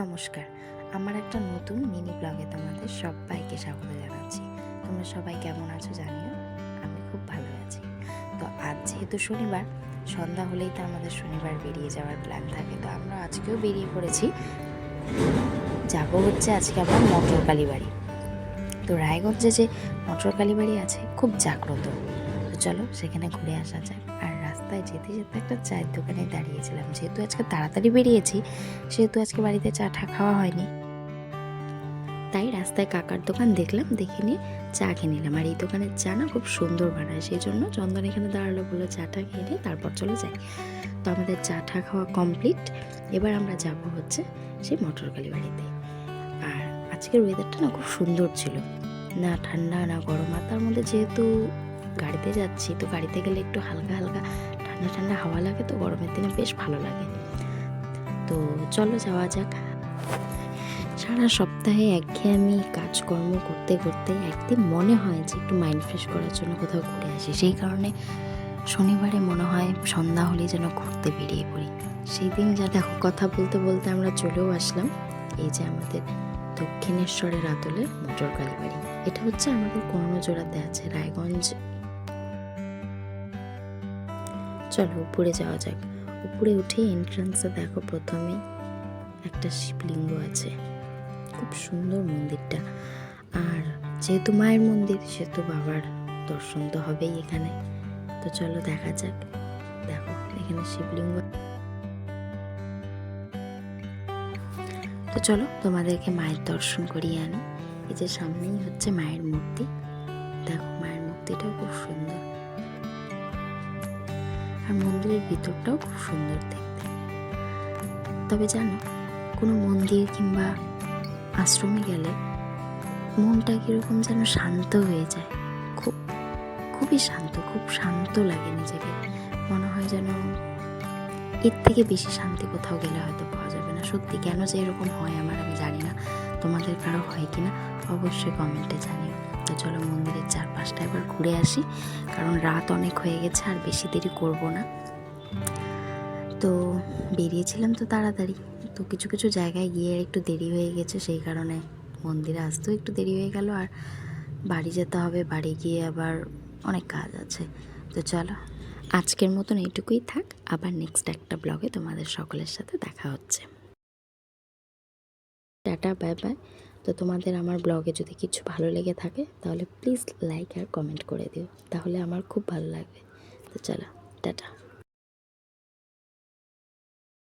নমস্কার। আমার একটা নতুন মিনি ব্লগে তোমাদের সবাইকে স্বাগত জানাচ্ছি। তোমরা সবাই কেমন আছো জানিও? আমি খুব ভালো আছি। তো আজ যেহেতু শনিবার, সন্ধ্যা হলেই তো আমাদের শনিবার বেরিয়ে যাওয়ার প্ল্যান থাকে, তো আমরা আজকেও বেরিয়ে পড়েছি। যাব হচ্ছে আজকে আমরা মটর কালীবাড়ি তো রায়গঞ্জে যে মটর কালীবাড়ি আছে, খুব জাগ্রত। তো চলো সেখানে ঘুরে আসা যাক। আর রাস্তায় যেতে যেতে একটা চায়ের দোকানে দাঁড়িয়েছিলাম। যেহেতু আজকে তাড়াতাড়ি বেরিয়েছি, সেহেতু আজকে বাড়িতে চা ঠা খাওয়া হয়নি। তাই রাস্তায় কাকার দোকান দেখলাম, দেখে নিয়ে চা খেয়ে নিলাম। আর এই দোকানের চা না খুব সুন্দর বানায় সেই জন্য চন্দন এখানে দাঁড়াল বলল চাটা খেয়ে নিয়ে তারপর চলে যাই। তো আমাদের চা ঠা খাওয়া কমপ্লিট। এবার আমরা যাব হচ্ছে সেই মটরকালি বাড়িতে। আর আজকের ওয়েদারটা না খুব সুন্দর ছিল। না ঠান্ডা, না গরম। আর তার মধ্যে যেহেতু গাড়িতে যাচ্ছি, তো গাড়িতে গেলে একটু হালকা হালকা ঠান্ডা ঠান্ডা হাওয়া লাগে তো, গরমের দিনে বেশ ভালো লাগে। তো চলো যাওয়া যাক। সারা সপ্তাহে একঘেয়েমি কাজকর্ম করতে করতে একদিন মনে হয় যে একটু মাইন্ড ফ্রেশ করার জন্য কোথাও ঘুরে আসি। সেই কারণে শনিবারে মনে হয় সন্ধ্যা হলেই যেন ঘুরতে বেরিয়ে পড়ি। সেই দিন যা দেখো, কথা বলতে বলতে আমরা চলেও আসলাম। এই যে আমাদের দক্ষিণেশ্বরের আদলের মোটর কালীবাড়ি এটা হচ্ছে আমাদের কর্ণজোড়াতে আছে, রায়গঞ্জ চলো উপরে যাওয়া যাক। উপরে উঠে এন্ট্রান্সে দেখো প্রথমেই একটা শিবলিঙ্গ আছে। খুব সুন্দর মন্দিরটা। আর যেহেতু মায়ের মন্দির, সেহেতু বাবার দর্শন তো হবেই এখানে। তো চলো দেখা যাক। দেখো, এখানে শিবলিঙ্গ। তো চলো তোমাদেরকে মায়ের দর্শন করিয়ে আনি। এই যে সামনেই হচ্ছে মায়ের মূর্তি। দেখো মায়ের মূর্তিটাও খুব সুন্দর। আর মন্দিরের ভিতরটাও খুব সুন্দর দেখতে। তবে জানো, কোনো মন্দির কিংবা আশ্রমে গেলে মনটা কীরকম যেন শান্ত হয়ে যায়। খুব, খুবই শান্ত, খুব শান্ত লাগে নিজেকে। মনে হয় যেন এর থেকে বেশি শান্তি কোথাও গেলে হয়তো পাওয়া যাবে না। সত্যি, কেন যে এরকম হয় আমার আমি জানি না। তোমাদের কারও হয় কি না অবশ্যই কমেন্টে জানিও। তো চলো মন্দিরের চারপাশটা এবার ঘুরে আসি। কারণ রাত অনেক হয়ে গেছে আর বেশি দেরি করব না। তো বেরিয়েছিলাম তো তাড়াতাড়ি। তো কিছু কিছু জায়গায় গিয়ে একটু দেরি হয়ে গেছে, সেই কারণে মন্দিরে আসতেও একটু দেরি হয়ে গেল। আর বাড়ি যেতে হবে, বাড়ি গিয়ে আবার অনেক কাজ আছে। তো চলো, আজকের মতন এইটুকুই থাক। আবার নেক্সট একটা ব্লগে তোমাদের সকলের সাথে দেখা হচ্ছে। টাটা বাই বাই তো তোমাদের আমার ব্লগে যদি কিছু ভালো লেগে থাকে, তাহলে প্লিজ লাইক আর কমেন্ট করে দিও। তাহলে আমার খুব ভালো লাগবে। তো চলো, টাটা।